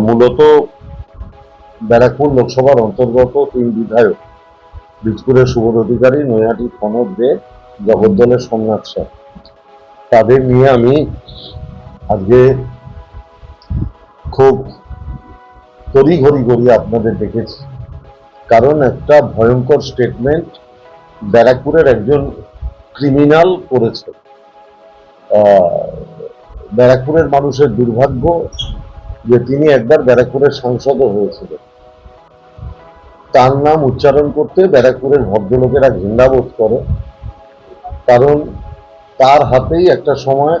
মূলত ব্যারাকপুর লোকসভার অন্তর্গত তিন বিধায়ক, বীজপুরের সুবোধ অধিকারী, নৈহাটি কনক দে, জগদ্দলের সোমনাথ স্যার। তাদের নিয়ে আমি আজকে খুব তড়িঘড়ি করি আপনাদের দেখেছি। কারণ একটা ভয়ঙ্কর স্টেটমেন্ট ব্যারাকপুরের একজন ক্রিমিনাল করেছে। ব্যারাকপুরের মানুষের দুর্ভাগ্য যে তিনি একবার ব্যারাকপুরের সাংসদও হয়েছিলেন। তার নাম উচ্চারণ করতে ব্যারাকপুরের ভদ্রলোকেরা ঘৃণাবোধ করে কারণ তার হাতেই একটা সময়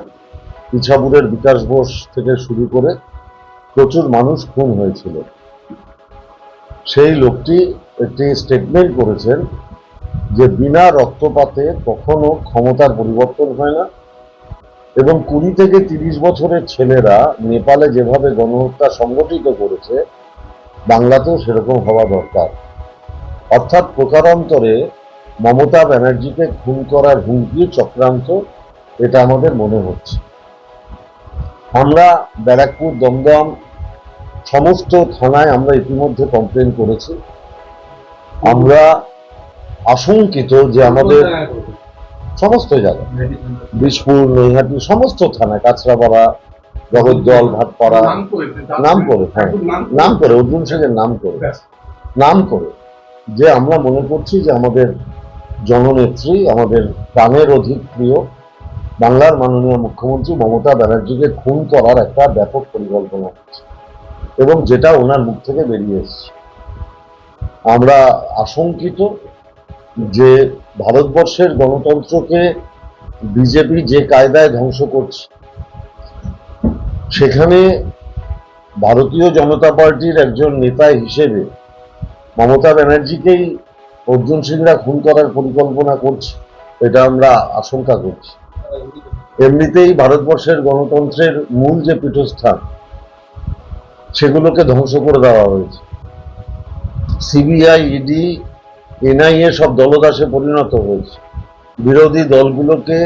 ইছাপুরের বিকাশ বোস থেকে শুরু করে প্রচুর মানুষ খুন হয়েছিল। সেই লোকটি একটি স্টেটমেন্ট করেছেন যে বিনা রক্তপাতে কখনো ক্ষমতার পরিবর্তন হয় না। এবং কুড়ি থেকে তিরিশ বছরের ছেলেরা নেপালে যেভাবে গণহত্যা সংগঠিত করেছে, বাংলাতেও সেরকম হওয়া দরকার। অর্থাৎ প্রকারান্তরে মমতা ব্যানার্জিকে খুন করার হুমকি চক্রান্ত, এটা আমাদের মনে হচ্ছে। আমরা ব্যারাকপুর, দমদম সমস্ত থানায় আমরা ইতিমধ্যে কমপ্লেন করেছি। আমরা আশঙ্কিত যে আমাদের সমস্ত জায়গা বিষপুর নৈহাটি সমস্ত থানায় কাঁচরাপাড়া জগদ্দল ভাটপাড়া নাম করে নাম করে। হ্যাঁ নাম করে অর্জুন সিংয়ের নাম করে নাম করে যে আমরা মনে করছি যে আমাদের জননেত্রী আমাদের প্রাণের অধিক প্রিয় বাংলার মাননীয় মুখ্যমন্ত্রী মমতা ব্যানার্জিকে খুন করার একটা ব্যাপক পরিকল্পনা হচ্ছে এবং যেটা ওনার মুখ থেকে বেরিয়ে এসছে। আমরা আশঙ্কিত যে ভারতবর্ষের গণতন্ত্রকে বিজেপি যে কায়দায় ধ্বংস করছে, সেখানে ভারতীয় জনতা পার্টির একজন নেতা হিসেবে মমতা ব্যানার্জিকেই অর্জুন সিংরা খুন করার পরিকল্পনা করছে, এটা আমরা আশঙ্কা করছি। এমনিতেই ভারতবর্ষের গণতন্ত্রের মূল যে পীঠস্থান, সেগুলোকে ধ্বংস করে দেওয়া হয়েছে। সিবিআই, ইডি এনআইএ সব দলদাসে পরিণত হয়েছে। বিরোধী দলগুলোকে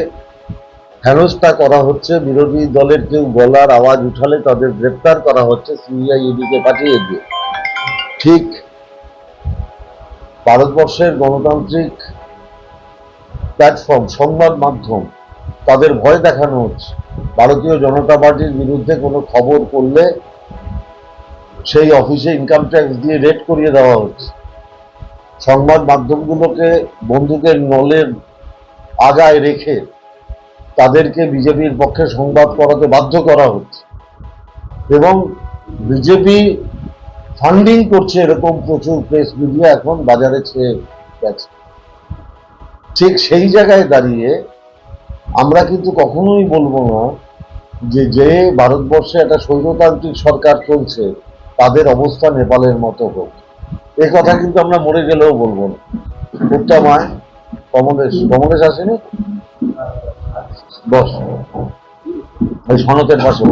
হেনস্থা করা হচ্ছে। বিরোধী দলের কেউ গলার আওয়াজ উঠালে তাদের গ্রেপ্তার করা হচ্ছে। সিবিআই ইডিকে পাঠিয়ে দিয়ে। ঠিক ভারতবর্ষের গণতান্ত্রিক প্ল্যাটফর্ম সংবাদ মাধ্যম, তাদের ভয় দেখানো হচ্ছে। ভারতীয় জনতা পার্টির বিরুদ্ধে কোনো খবর করলে সেই অফিসে ইনকাম ট্যাক্স দিয়ে রেড করিয়ে দেওয়া হচ্ছে। সংবাদ মাধ্যমগুলোকে বন্দুকের নলের আগায় রেখে তাদেরকে বিজেপির পক্ষে সংবাদ করাতে বাধ্য করা হচ্ছে। এবং বিজেপি ফান্ডিং করছে এরকম প্রচুর প্রেস মিডিয়া এখন বাজারে ছেয়ে গেছে। ঠিক সেই জায়গায় দাঁড়িয়ে আমরা কিন্তু কখনোই বলব না যে যে ভারতবর্ষে একটা স্বৈরতান্ত্রিক সরকার চলছে, তাদের অবস্থা নেপালের মতো হোক। এ কথা কিন্তু আমরা মরে গেলেও বলব না। উত্তমায় কমলেশ কমলেশ আসেনি? বস, ওই সনতের পাশে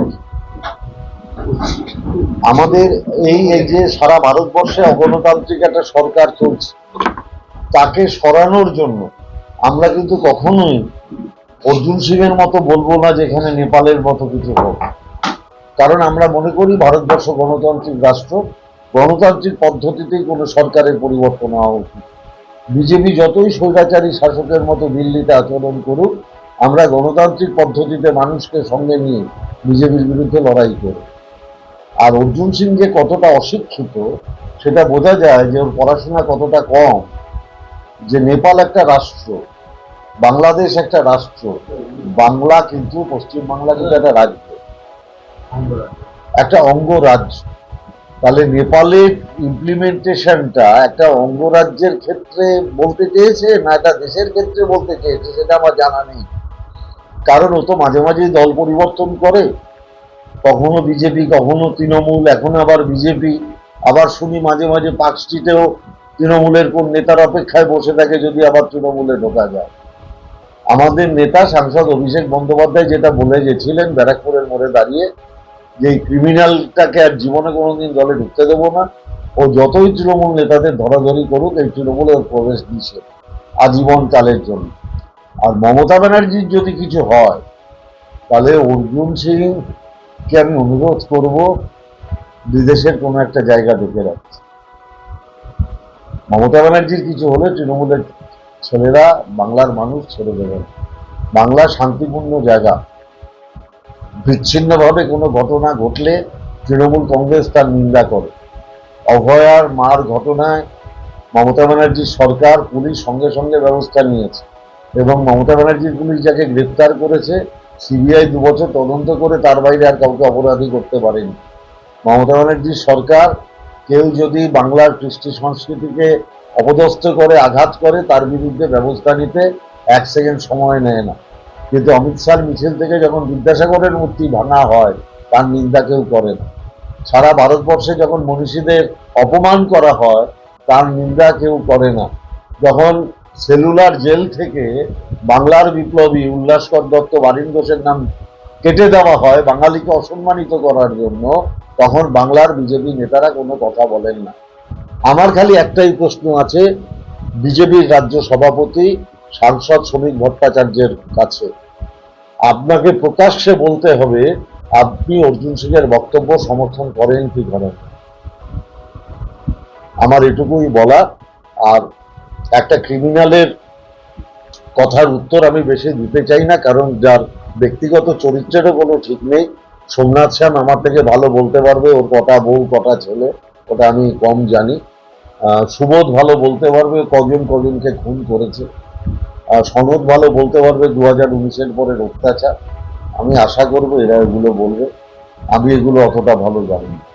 আমাদের এই এই যে সারা ভারতবর্ষে অগণতান্ত্রিক একটা সরকার চলছে, তাকে সরানোর জন্য আমরা কিন্তু কখনোই অর্জুন সিং এর মতো বলব না যে এখানে নেপালের মতো কিছু হোক। কারণ আমরা মনে করি ভারতবর্ষ গণতান্ত্রিক রাষ্ট্র গণতান্ত্রিক পদ্ধতিতেই কোনো সরকারের পরিবর্তন হওয়া উচিত। বিজেপি যতই স্বৈরাচারী শাসকের মতো দিল্লিতে আচরণ করুক, আমরা গণতান্ত্রিক পদ্ধতিতে মানুষকে সঙ্গে নিয়ে বিজেপির বিরুদ্ধে লড়াই করি আর অর্জুন সিং যে কতটা অশিক্ষিত, সেটা বোঝা যায় যে ওর পড়াশোনা কতটা কম। যে নেপাল একটা রাষ্ট্র, বাংলাদেশ একটা রাষ্ট্র, বাংলা কিন্তু পশ্চিমবাংলা কিন্তু একটা রাজ্য, একটা অঙ্গরাজ্য। তাহলে নেপালের ইমপ্লিমেন্টেশনটা একটা অঙ্গরাজ্যের ক্ষেত্রে বলতে চেয়েছে না এটা দেশের ক্ষেত্রে বলতে চেয়েছে, সেটা আমার জানা নেই। কারণ ও তো মাঝে মাঝেই দল পরিবর্তন করে। কখনো বিজেপি, কখনো তৃণমূল, এখন আবার বিজেপি। আবার শুনি মাঝে মাঝে পার্ক স্ট্রিটেও তৃণমূলের কোন নেতার অপেক্ষায় বসে থাকে যদি আবার তৃণমূলে ঢোকা যায়। আমাদের নেতা সাংসদ অভিষেক বন্দ্যোপাধ্যায় যেটা বলে গেছিলেন ব্যারাকপুরের মোড়ে দাঁড়িয়ে যে এই ক্রিমিনালটাকে আর জীবনে কোনোদিন দলে ঢুকতে দেবো না। ও যতই তৃণমূল নেতাদের ধরাধরি করুক, এই তৃণমূলে প্রবেশ দিচ্ছে আজীবন কালের জন্য। আর মমতা ব্যানার্জির যদি কিছু হয়, তাহলে অর্জুন সিংকে আমি অনুরোধ করব, বিদেশের কোনো একটা জায়গা ঢুকে রাখছে মমতা ব্যানার্জির কিছু হলে তৃণমূলের ছেলেরা, বাংলার মানুষ ছেড়ে দেবে না। বাংলা শান্তিপূর্ণ জায়গা বিচ্ছিন্নভাবে কোনো ঘটনা ঘটলে তৃণমূল কংগ্রেস তার নিন্দা করে। অভয়ার মার ঘটনায় মমতা ব্যানার্জির সরকার, পুলিশ সঙ্গে সঙ্গে ব্যবস্থা নিয়েছে এবং মমতা ব্যানার্জির পুলিশ যাকে গ্রেপ্তার করেছে, সিবিআই দু বছর তদন্ত করে তার বাইরে আর কাউকে অপরাধী করতে পারেনি। মমতা ব্যানার্জির সরকার কেউ যদি বাংলার কৃষ্টি সংস্কৃতিকে অপদস্থ করে, আঘাত করে, তার বিরুদ্ধে ব্যবস্থা নিতে এক সেকেন্ড সময় নেয় না। কিন্তু অমিত শাহ মিছিল থেকে যখন বিদ্যাসাগরের মূর্তি ভাঙা হয়, তার নিন্দা কেউ করে না। সারা ভারতবর্ষে যখন মনীষীদের অপমান করা হয়, তার নিন্দা কেউ করে না। যখন সেলুলার জেল থেকে বাংলার বিপ্লবী উল্লাসকর দত্ত বারিন ঘোষের নাম কেটে দেওয়া হয়, বাঙালিকে অসম্মানিত করার জন্য, তখন বাংলার বিজেপি নেতারা কোনো কথা বলেন না। আমার খালি একটাই প্রশ্ন আছে, বিজেপির রাজ্য সভাপতি সাংসদ শ্রমিক ভট্টাচার্যের কাছে। আপনাকে প্রকাশ্যে বলতে হবে, আপনি অর্জুন সিংয়ের বক্তব্য সমর্থন করেন কি করেন আমার এটুকুই বলা, আর একটা ক্রিমিনালের কথার উত্তর আমি বেশি দিতে চাই না, কারণ যার ব্যক্তিগত চরিত্রেরও কোনো ঠিক নেই। সোমনাথ শ্যাম আমার থেকে ভালো বলতে পারবে, ওর কটা বউ, কটা ছেলে, ওটা আমি কম জানি। সুবোধ ভালো বলতে পারবে, কজন কজনকে খুন করেছে। সনদ ভালো বলতে পারবে দু হাজার উনিশের পরের অত্যাচার আমি আশা করব এরা এগুলো বলবে আমি এগুলো অতটা ভালো জানি না।